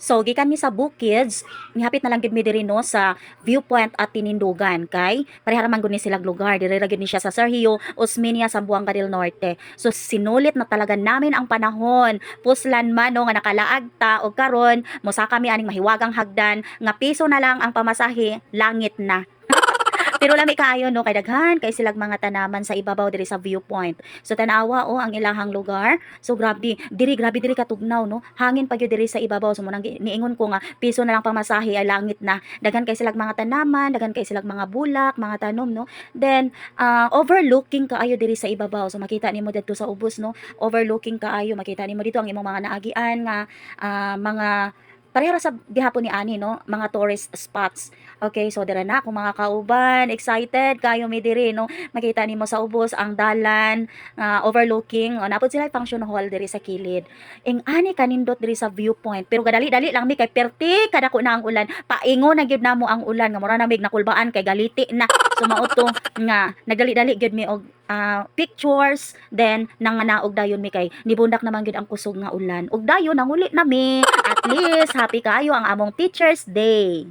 So, gikan mi sa Bukids, mihapit na lang gid mi diri no sa viewpoint at tinindugan kay parehara man gud ni silang lugar. Diri ra ni siya sa Sergio Osmeña sa Buanga del Norte. So, sinulit na talaga namin ang panahon. Puslan man no nga nakalaag ta og karon mosa kami aning mahiwagang hagdan nga piso na lang ang pamasahe, langit na. Pero lami kaayo no kay daghan kay silag mga tanaman sa ibabaw diri sa viewpoint. So tanawa o ang ilahang lugar. So grabe diri grabe diri katugnaw no. Hangin pa gyud diri sa ibabaw so munang niingon ko nga piso na lang pamasahe ay langit na. Daghan kay silag mga tanaman, daghan kay silag mga bulak, mga tanom no. Then ah, overlooking kaayo diri sa ibabaw. So makita nimo dito sa ubos no. Overlooking kaayo makita nimo dito ang imong mga naagian nga ah, mga parehara sa gihapon ni ani no? Mga tourist spots. Okay so dira na kung mga kauban. Excited. Kayo mi diri no? Makita nimo sa ubos ang dalan ah, overlooking. O napod sila function hall diri sa kilid. Ing ani kanindot diri sa viewpoint. Pero kadali-dali lang mi kay perti kada ko na ang ulan. Paingon na gyud namo ang ulan. Nga mura na mig nakulbaan kay galiti na so mao to nga nagdali-dali gyud mi og ah, pictures then nanganaog dayon mi kay nibundak naman gyud ang kusog nga ulan. Ug dayon nanguli na mi. At least happy kayo ang among teachers day